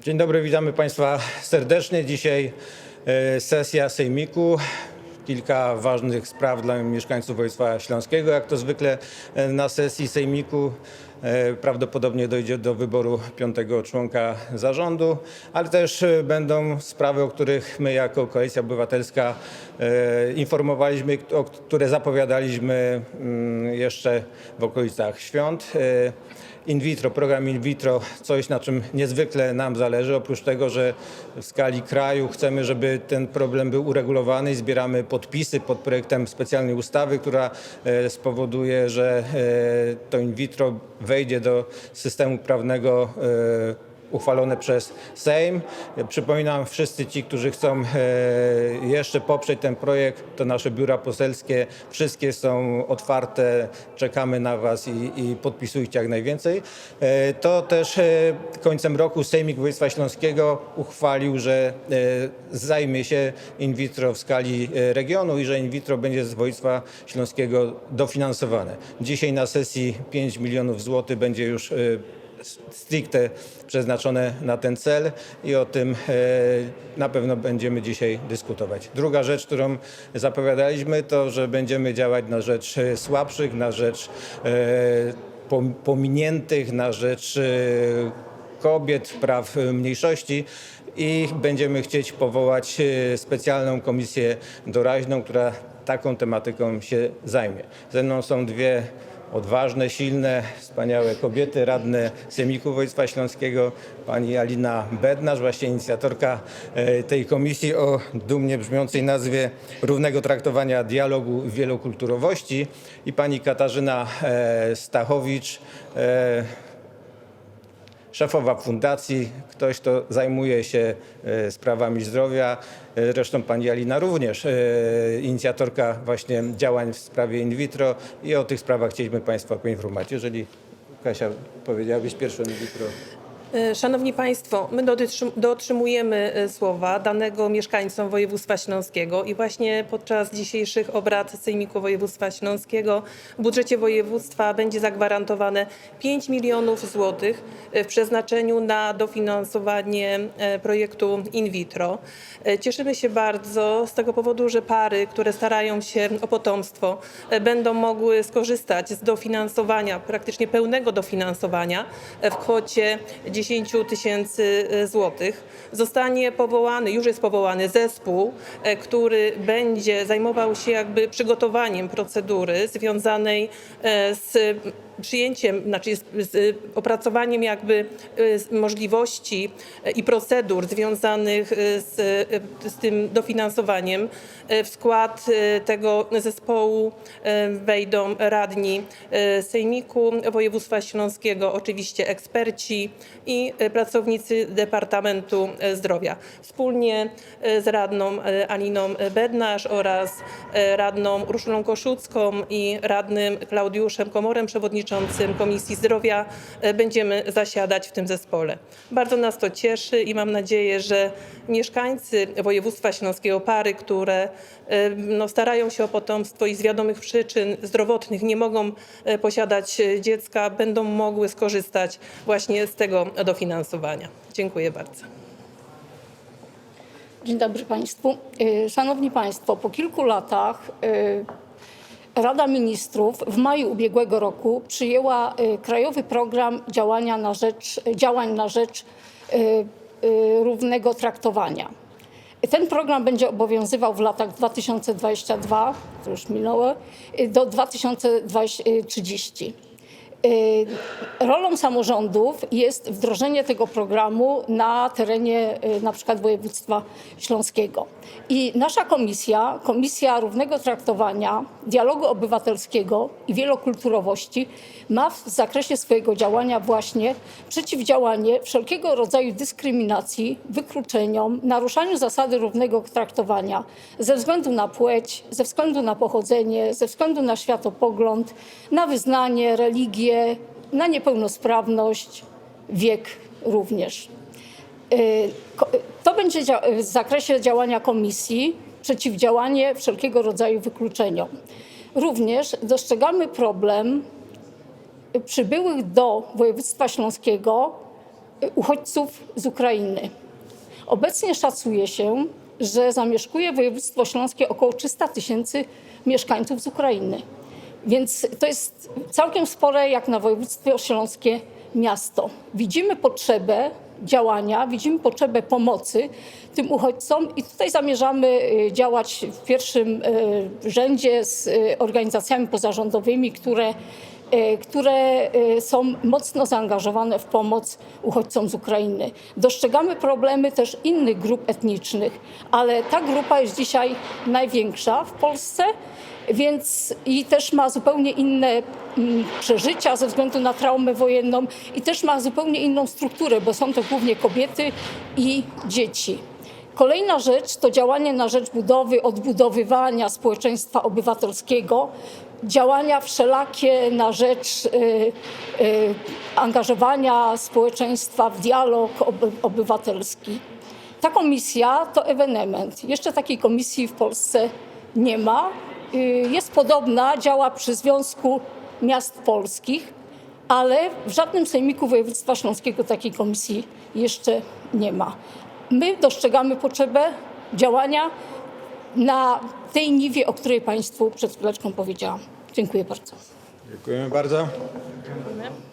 Dzień dobry, witamy Państwa serdecznie. Dzisiaj e, sesja Sejmiku. Kilka ważnych spraw dla mieszkańców województwa śląskiego. Jak to zwykle e, na sesji Sejmiku e, prawdopodobnie dojdzie do wyboru piątego członka zarządu, ale też będą sprawy, o których my jako Koalicja Obywatelska informowaliśmy, o które zapowiadaliśmy mm, jeszcze w okolicach świąt. In vitro, program in vitro, coś na czym niezwykle nam zależy. Oprócz tego, że w skali kraju chcemy, żeby ten problem był uregulowany i zbieramy podpisy pod projektem specjalnej ustawy, która e, spowoduje, że e, to in vitro wejdzie do systemu prawnego e, uchwalone przez Sejm. Przypominam, wszyscy ci, którzy chcą e, jeszcze poprzeć ten projekt, to nasze biura poselskie, wszystkie są otwarte, czekamy na Was i, i podpisujcie jak najwięcej. E, To też e, końcem roku Sejmik Województwa Śląskiego uchwalił, że zajmie się in vitro w skali regionu i że in vitro będzie z województwa śląskiego dofinansowane. Dzisiaj na sesji 5 milionów złotych będzie już stricte przeznaczone na ten cel i o tym e, na pewno będziemy dzisiaj dyskutować. Druga rzecz, którą zapowiadaliśmy, to że będziemy działać na rzecz e, słabszych, na rzecz e, pom- pominiętych, na rzecz kobiet, praw mniejszości i będziemy chcieć powołać specjalną komisję doraźną, która taką tematyką się zajmie. Ze mną są dwie odważne, silne, wspaniałe kobiety, radne Sejmiku Województwa Śląskiego, pani Alina Bednarz, właśnie inicjatorka e, tej komisji o dumnie brzmiącej nazwie Równego Traktowania Dialogu Wielokulturowości i pani Katarzyna e, Stachowicz, e, szefowa fundacji, ktoś, kto zajmuje się e, sprawami zdrowia. E, Zresztą pani Alina również, e, inicjatorka właśnie działań w sprawie in vitro i o tych sprawach chcieliśmy Państwa poinformować. Jeżeli Kasia powiedziałabyś pierwsze in vitro. E, Szanowni Państwo, my dotrzym- dotrzymujemy e, słowa danego mieszkańcom województwa śląskiego i właśnie podczas dzisiejszych obrad Sejmiku Województwa Śląskiego w budżecie województwa będzie zagwarantowane 5 milionów złotych e, w przeznaczeniu na dofinansowanie projektu in vitro. Cieszymy się bardzo z tego powodu, że pary, które starają się o potomstwo, będą mogły skorzystać z dofinansowania, praktycznie pełnego dofinansowania w kwocie 10 tysięcy e, złotych. Zostanie powołany, już jest powołany zespół, e, który będzie zajmował się jakby przygotowaniem procedury związanej e, z przyjęciem, znaczy z, opracowaniem jakby z możliwości e, i procedur związanych e, z, z tym dofinansowaniem. W skład tego zespołu wejdą radni Sejmiku Województwa Śląskiego, oczywiście eksperci i pracownicy Departamentu Zdrowia. Wspólnie z radną Aliną Bednarz oraz radną Urszulą Koszucką i radnym Klaudiuszem Komorem, przewodniczącym Komisji Zdrowia, e, będziemy zasiadać w tym zespole. Bardzo nas to cieszy i mam nadzieję, że mieszkańcy województwa śląskiego, pary, które e, no, starają się o potomstwo i z wiadomych przyczyn zdrowotnych nie mogą e, posiadać dziecka, będą mogły skorzystać właśnie z tego dofinansowania. Dziękuję bardzo. Dzień dobry Państwu. Szanowni Państwo, po kilku latach Rada Ministrów w maju ubiegłego roku przyjęła y, Krajowy Program Działania na rzecz, Działań na rzecz y, y, równego traktowania. Ten program będzie obowiązywał w latach 2022, to już minęło, do 2030. Y, Rolą samorządów jest wdrożenie tego programu na terenie y, na przykład województwa śląskiego. I nasza komisja, Komisja Równego Traktowania, Dialogu Obywatelskiego i Wielokulturowości ma w zakresie swojego działania właśnie przeciwdziałanie wszelkiego rodzaju dyskryminacji, wykluczeniom, naruszaniu zasady równego traktowania ze względu na płeć, ze względu na pochodzenie, ze względu na światopogląd, na wyznanie, religię, na niepełnosprawność, wiek również. Y, To będzie w zakresie działania komisji przeciwdziałanie wszelkiego rodzaju wykluczeniom. Również dostrzegamy problem przybyłych do województwa śląskiego uchodźców z Ukrainy. Obecnie szacuje się, że zamieszkuje województwo śląskie około 300 tysięcy mieszkańców z Ukrainy. Więc to jest całkiem spore jak na województwo śląskie miasto. Widzimy potrzebę działania, widzimy potrzebę pomocy tym uchodźcom i tutaj zamierzamy y, działać w pierwszym y, rzędzie z y, organizacjami pozarządowymi, które które są mocno zaangażowane w pomoc uchodźcom z Ukrainy. Dostrzegamy problemy też innych grup etnicznych, ale ta grupa jest dzisiaj największa w Polsce, więc i też ma zupełnie inne mm, przeżycia ze względu na traumę wojenną i też ma zupełnie inną strukturę, bo są to głównie kobiety i dzieci. Kolejna rzecz to działanie na rzecz budowy, odbudowywania społeczeństwa obywatelskiego, działania wszelakie na rzecz y, y, angażowania społeczeństwa w dialog oby, obywatelski. Ta komisja to ewenement. Jeszcze takiej komisji w Polsce nie ma. Y, Jest podobna, działa przy Związku Miast Polskich, ale w żadnym sejmiku województwa śląskiego takiej komisji jeszcze nie ma. My dostrzegamy potrzebę działania na tej niwie, o której Państwu przed chwileczką powiedziałam. Dziękuję bardzo. Dziękujemy bardzo. Dziękujemy.